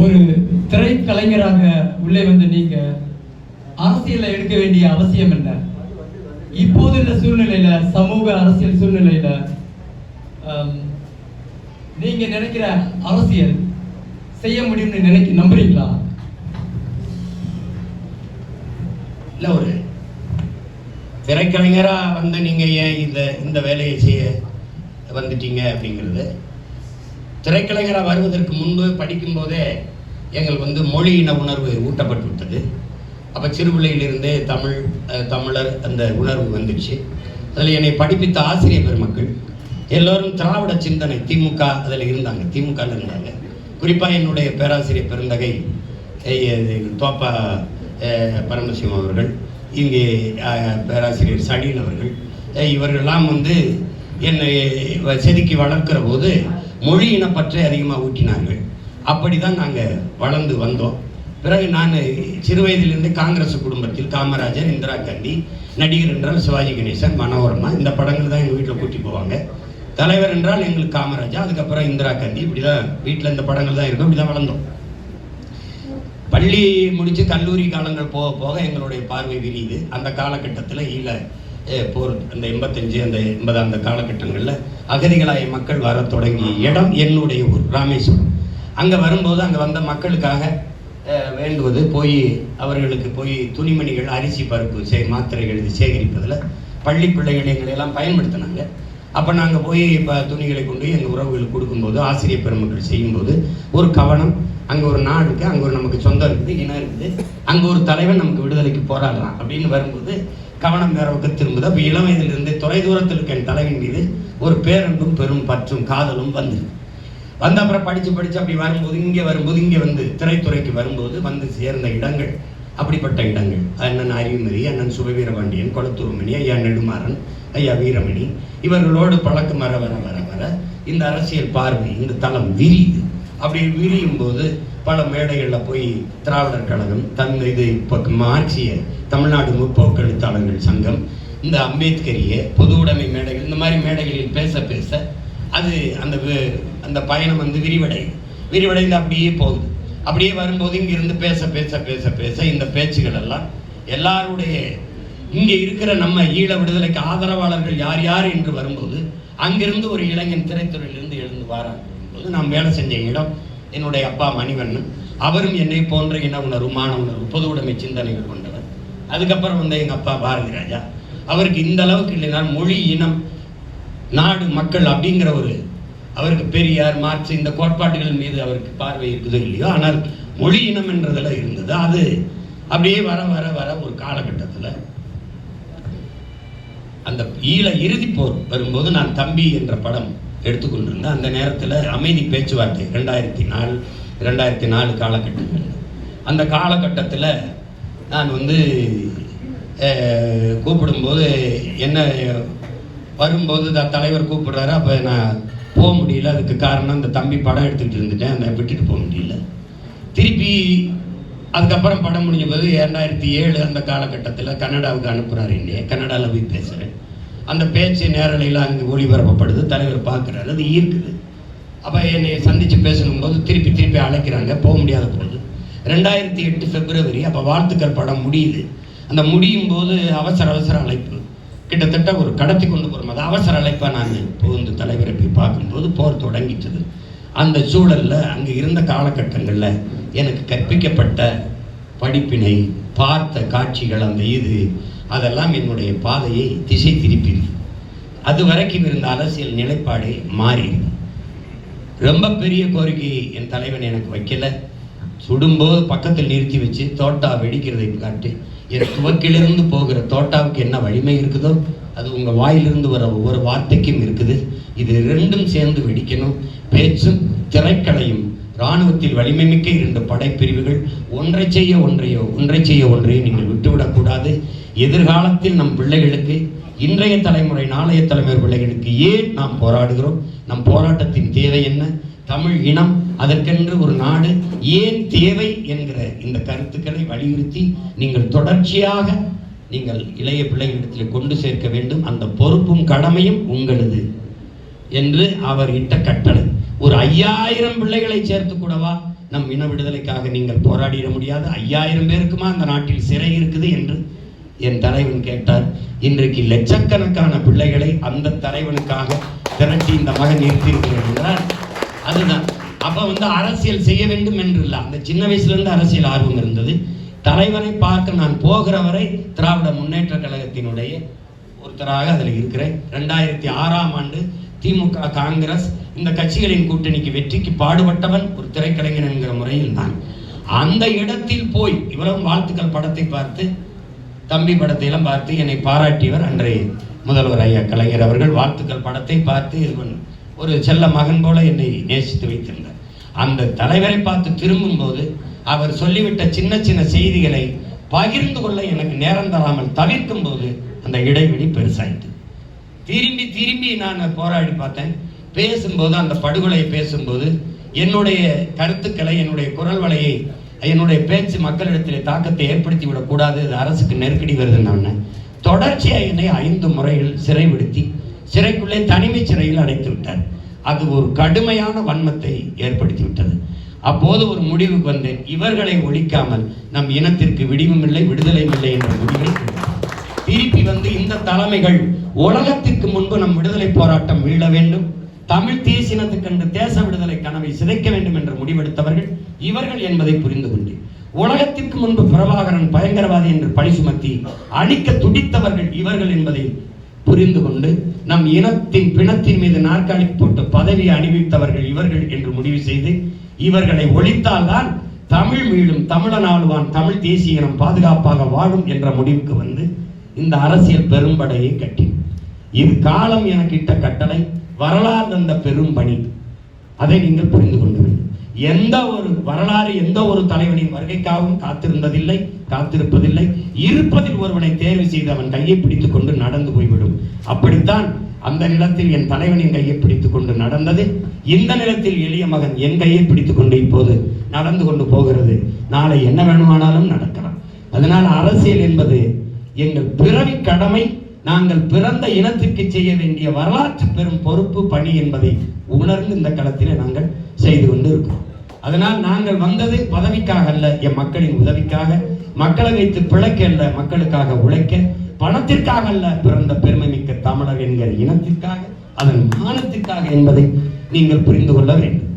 ஒரு திரைக்கலைஞராக உள்ளே வந்து நீங்க அரசியலை எடுக்க வேண்டிய அவசியம் என்ன? இப்போது இந்த சூழ்நிலையில சமூக அரசியல் சூழ்நிலையில நீங்க நினைக்கிற அரசியல் செய்ய முடியும்னு நினைக்க நம்புறீங்களா? இல்லை ஒரு திரைக்கலைஞராக வந்து நீங்கள் ஏன் இந்த இந்த வேலையை செய்ய வந்துட்டீங்க அப்படிங்கிறது திரைக்கலைஞராக வருவதற்கு முன்பு படிக்கும்போதே எங்களுக்கு வந்து மொழி இன உணர்வு ஊட்டப்பட்டு விட்டது அப்போ சிறுபிள்ளையிலிருந்தே தமிழ் தமிழர் அந்த உணர்வு வந்துடுச்சு. அதில் என்னை படிப்பித்த ஆசிரியர் பெருமக்கள் எல்லோரும் திராவிட சிந்தனை திமுக அதில் இருந்தாங்க திமுகவில் இருந்தாங்க. குறிப்பாக என்னுடைய பேராசிரியர் பெருந்தகை தோப்பா பரமசிவம் அவர்கள் இங்கே பேராசிரியர் சடீன் அவர்கள் இவர்கள்லாம் இவர்களெல்லாம் வந்து என்னை வ- செதுக்கி வளர்க்கிற போது மொழி இனப்பற்றை அதிகமாக ஊட்டினார்கள். அப்படி தான் நாங்கள் வளர்ந்து வந்தோம். பிறகு நான் சிறு வயதிலிருந்து காங்கிரஸ் குடும்பத்தில் காமராஜர் இந்திரா காந்தி நடிகர் என்றால் சிவாஜி கணேசன் மனோரமா இந்த படங்கள் தான் எங்கள் வீட்டில் கூட்டி போவாங்க. தலைவர் என்றால் எங்களுக்கு காமராஜா அதுக்கப்புறம் இந்திரா காந்தி இப்படி தான் வீட்டில் இந்த படங்கள் தான் இருக்கும் இப்படி தான் வளர்ந்தோம். பள்ளி முடித்து கல்லூரி காலங்கள் போக போக எங்களுடைய பார்வை விரியுது. அந்த காலகட்டத்தில் ஈழ போர் அந்த எண்பத்தஞ்சு அந்த எண்பது அந்த காலகட்டங்களில் அகதிகளாய மக்கள் வர தொடங்கிய இடம் என்னுடைய ஊர் ராமேஸ்வரம். அங்கே வரும்போது அங்கே வந்த மக்களுக்காக வேண்டுவது போய் அவர்களுக்கு போய் துணிமணிகள் அரிசி பருப்பு சே மாத்திரைகள் இது சேகரிப்பதில் பள்ளி பிள்ளைகள் எங்களை எல்லாம் பயன்படுத்தினாங்க. அப்போ நாங்கள் போய் இப்போ துணிகளை கொண்டு போய் எங்கள் உறவுகளுக்கு கொடுக்கும்போது ஆசிரியர் பெருமக்கள் செய்யும்போது ஒரு கவனம் அங்கே ஒரு நாடு இருக்குது அங்கே ஒரு நமக்கு சொந்தம் இருக்குது இனம் இருக்குது அங்கே ஒரு தலைவன் நமக்கு விடுதலைக்கு போராடலாம் அப்படின்னு வரும்போது கவனம் வேற பக்கம் திரும்புது. அப்போ இளம் வயதிலிருந்து தொலை தூரத்தில் இருக்க என் தலைவின் மீது ஒரு பேரன்பும் பெரும் பற்றும் காதலும் வந்து வந்த அப்புறம் படித்து படித்து அப்படி வரும்போது இங்கே வரும்போது இங்கே வந்து திரைத்துறைக்கு வரும்போது வந்து சேர்ந்த இடங்கள் அப்படிப்பட்ட இடங்கள். அண்ணன் அறிவுமதி அண்ணன் சுபவீரபாண்டியன் கொளத்தூர்மணி ஐயா நெடுமாறன் ஐயா வீரமணி இவர்களோடு பழக்கம் வர வர வர வர இந்த அரசியல் பார்வை இந்த தளம் விரியுது. அப்படி விரியும் போது பல மேடைகளில் போய் திராவிடர் கழகம் தன் இது இப்போ மார்க்சிய தமிழ்நாடு முற்போக்கு எழுத்தாளர்கள் சங்கம் இந்த அம்பேத்கரிய பொது உடைமை மேடைகள் இந்த மாதிரி மேடைகளில் பேச பேச அது அந்த அந்த பயணம் வந்து விரிவடை விரிவடைந்து அப்படியே போகுது. அப்படியே வரும்போது இங்கிருந்து பேச பேச பேச பேச இந்த பேச்சுகள் எல்லாம் எல்லாருடைய இங்கே இருக்கிற நம்ம ஈழ விடுதலைக்கு ஆதரவாளர்கள் யார் யார் என்று வரும்போது அங்கிருந்து ஒரு இளைஞன் திரைத்துறையிலிருந்து எழுந்து வாரான். போது நாம் வேலை செஞ்ச இடம் என்னுடைய அப்பா மணிவண்ணன். அவரும் என்னை போன்ற இன உணர்வு மான உணர்வு பொது உடைமை சிந்தனைகள் கொண்டவர். அதுக்கப்புறம் வந்து எங்கள் அப்பா பாரதி ராஜா. அவருக்கு இந்த அளவுக்கு இல்லைனால் மொழி இனம் நாடு மக்கள் அப்படிங்கிற ஒரு அவருக்கு பெரியார் மார்க்ஸ் இந்த கோட்பாடுகள் மீது அவருக்கு பார்வை இருக்குதோ இல்லையோ ஆனால் மொழி இனம் என்றதில் இருந்தது. அது அப்படியே வர வர வர ஒரு காலகட்டத்தில் அந்த ஈழ இறுதிப் போர் வரும்போது நான் தம்பி என்ற படம் எடுத்துக்கொண்டிருந்த அந்த நேரத்தில் அமைதி பேச்சுவார்த்தை ரெண்டாயிரத்தி நாலு ரெண்டாயிரத்தி நாலு காலகட்டங்கள் அந்த காலகட்டத்தில் நான் வந்து கூப்பிடும்போது என்ன வரும்போது த- தலைவர் கூப்பிடுறாரு அப்போ நான் போக முடியல அதுக்கு காரணம் இந்த தம்பி படம் எடுத்துக்கிட்டு இருந்துட்டேன் அதை விட்டுட்டு போக முடியல. திருப்பி அதுக்கப்புறம் படம் முடிஞ்ச போது இரண்டாயிரத்தி ஏழு அந்த காலகட்டத்தில் கனடாவுக்கு அனுப்புகிறாரு என்னைய. கனடாவில் போய் பேசுகிறேன் அந்த பேச்சு நேரலையில் அங்கே ஒளிபரப்பப்படுது தலைவர் பார்க்குறாரு அது ஈர்க்குது. அப்போ என்னை சந்தித்து பேசணும்போது திருப்பி திருப்பி அழைக்கிறாங்க போக முடியாத பொழுது. ரெண்டாயிரத்தி எட்டு பிப்ரவரி அப்போ வாழ்த்துக்கள் படம் முடியுது. அந்த முடியும் போது அவசர அவசர அழைப்பு. கிட்டத்தட்ட ஒரு கடத்தி கொண்டு போகிற அது அவசர அழைப்பாக நான் புகுந்து தலைவரை போய் பார்க்கும்போது போர் தொடங்கிட்டது அந்த சூழலில் அங்கே இருந்த காலகட்டங்களில் எனக்கு கற்பிக்கப்பட்ட படிப்பினை பார்த்த காட்சிகள் அந்த இது. அதெல்லாம் என்னுடைய பாதையை திசை திருப்பிது அது வரைக்கும் இருந்த அரசியல் நிலைப்பாடே மாறியது ரொம்ப பெரிய கோரிக்கை என் தலைவன் எனக்கு வைக்கல. சுடும்போது பக்கத்தில் நிறுத்தி வச்சு தோட்டா வெடிக்கிறதை காட்டி என் துவக்கிலிருந்து போகிற தோட்டாவுக்கு என்ன வலிமை இருக்குதோ அது உங்கள் வாயிலிருந்து வர ஒவ்வொரு வார்த்தைக்கும் இருக்குது. இது ரெண்டும் சேர்ந்து வெடிக்கணும். பேச்சும் திரைக்கலையும். இராணுவத்தில் வலிமை மிக்க இரண்டு படைப்பிரிவுகள். ஒன்றை செய்ய ஒன்றையோ ஒன்றை செய்ய ஒன்றையோ நீங்கள் விட்டுவிடக்கூடாது. எதிர்காலத்தில் நம் பிள்ளைகளுக்கு இன்றைய தலைமுறை நாளைய தலைமுறை பிள்ளைகளுக்கு ஏன் நாம் போராடுகிறோம்? நம் போராட்டத்தின் தேவை என்ன? தமிழ் இனம் அதற்கென்று ஒரு நாடு ஏன் தேவை என்கிற இந்த கருத்துக்களை வலியுறுத்தி நீங்கள் தொடர்ச்சியாக நீங்கள் இளைய பிள்ளைகளிடத்தில் கொண்டு சேர்க்க வேண்டும். அந்த பொறுப்பும் கடமையும் உங்களது என்று அவர் இட்ட கட்டளை. ஒரு ஐயாயிரம் பிள்ளைகளை சேர்த்து கூடவா நம் இன விடுதலைக்காக நீங்கள் போராடிட முடியாது. ஐயாயிரம் பேருக்குமா அந்த நாட்டில் சிறை இருக்குது என்று என் தலைவன் கேட்டார் இன்றைக்கு லட்சக்கணக்கான பிள்ளைகளை அந்த தலைவனுக்காக திரட்டி இந்த மகன் நிறுத்தியிருக்கிறேன் என்றார். அதுதான். அப்ப வந்து அரசியல் செய்ய வேண்டும் என்று இல்லை அந்த சின்ன வயசுல இருந்து அரசியல் ஆர்வம் இருந்தது. தலைவனை பார்க்க நான் போகிற வரை திராவிட முன்னேற்ற கழகத்தினுடைய ஒருத்தராக அதில் இருக்கிறேன். ரெண்டாயிரத்தி ஆறாம் ஆண்டு திமுக காங்கிரஸ் இந்த கட்சிகளின் கூட்டணிக்கு வெற்றிக்கு பாடுபட்டவன் ஒரு திரைக்கலைஞன் என்கிற முறையில் நான் அந்த இடத்தில் போய் இவ்வளவு வாழ்த்துக்கள் படத்தை பார்த்து தம்பி படத்தையெல்லாம் பார்த்து என்னை பாராட்டியவர் அன்றைய முதல்வர் ஐயா கலைஞர் அவர்கள். வாழ்த்துக்கள். படத்தை பார்த்து இது பண்ண ஒரு செல்ல மகன் போல என்னை நேசித்து வைத்திருந்தார். அந்த தலைவரை பார்த்து திரும்பும்போது அவர் சொல்லிவிட்ட சின்ன சின்ன செய்திகளை பகிர்ந்து கொள்ள எனக்கு நேரம் தராமல் தவிர்க்கும் போது அந்த இடைவெளி பெருசாயிட்டு திரும்பி திரும்பி நான் போராடி பார்த்தேன். பேசும்போது அந்த படுகொலையை பேசும்போது என்னுடைய கருத்துக்களை என்னுடைய குரல் வலையை என்னுடைய பேச்சு மக்களிடத்தில் தாக்கத்தை ஏற்படுத்தி விடக்கூடாது இது அரசுக்கு நெருக்கடி வருதுன்னு தொடர்ச்சியாக என்னை ஐந்து முறைகள் சிறைப்படுத்தி சிறைக்குள்ளே தனிமை சிறையில் அடைத்து விட்டார். அது ஒரு கடுமையான வன்மத்தை ஏற்படுத்தி விட்டது. அப்போது ஒரு முடிவுக்கு வந்தேன். இவர்களை ஒழிக்காமல் நம் இனத்திற்கு விடிவும் இல்லை விடுதலையும் இல்லை என்ற முடிவை திருப்பி வந்து இந்த தலைமைகள் உலகத்திற்கு முன்பு நம் விடுதலை போராட்டம் வீழ வேண்டும். தமிழ் தேசினத்துக்கென்று தேச விடுதலை கனவை சிதைக்க வேண்டும் என்று முடிவெடுத்தவர்கள் இவர்கள் என்பதை புரிந்து கொண்டு உலகத்திற்கு முன்பு பிரபாகரன் பயங்கரவாதி என்று பழி சுமத்தி அழிக்க துடித்தவர்கள் இவர்கள் என்பதை புரிந்து கொண்டு நம் இனத்தின் பிணத்தின் மீது நாற்காலி போட்டு பதவியை அணிவித்தவர்கள் இவர்கள் என்று முடிவு செய்து இவர்களை ஒழித்தால்தான் தமிழ் மீளும் தமிழன் ஆளுவான் தமிழ் தேசிய இனம் பாதுகாப்பாக வாழும் என்ற முடிவுக்கு வந்து இந்த அரசியல் பெரும்படையை கட்டி. இது காலம் எனக்கிட்ட கட்டளை. வரலாறு தந்த பெரும் பணி. அதை நீங்கள் புரிந்து கொள்ள வேண்டும் எந்த ஒரு வரலாறு எந்த ஒரு தலைவனின் வருகைக்காகவும் காத்திருந்ததில்லை காத்திருப்பதில்லை. இருப்பதில் ஒருவனை தேர்வு செய்து அவன் கையை பிடித்துக் கொண்டு நடந்து போய்விடும். அப்படித்தான் அந்த நிலத்தில் என் தலைவனின் கையை பிடித்துக் கொண்டு நடந்தது. இந்த நிலத்தில் எளிய மகன் என் கையை பிடித்துக் கொண்டு இப்போது நடந்து கொண்டு போகிறது. நாளை என்ன வேணுமானாலும் நடக்கலாம். அதனால் அரசியல் என்பது எங்கள் பிறவி கடமை. நாங்கள் பிறந்த இனத்திற்கு செய்ய வேண்டிய வரலாற்று பெரும் பொறுப்பு பணி என்பதை உணர்ந்து இந்த களத்திலே நாங்கள் செய்து கொண்டு இருக்கிறோம் அதனால் நாங்கள் வந்தது பதவிக்காக அல்ல என் மக்களின் உதவிக்காக மக்களை வைத்து பிழைக்க அல்ல மக்களுக்காக உழைக்க பணத்திற்காக அல்ல பிறந்த பெருமை மிக்க தமிழர் என்கிற இனத்திற்காக அதன் மானத்திற்காக என்பதை நீங்கள் புரிந்து கொள்ள வேண்டும்.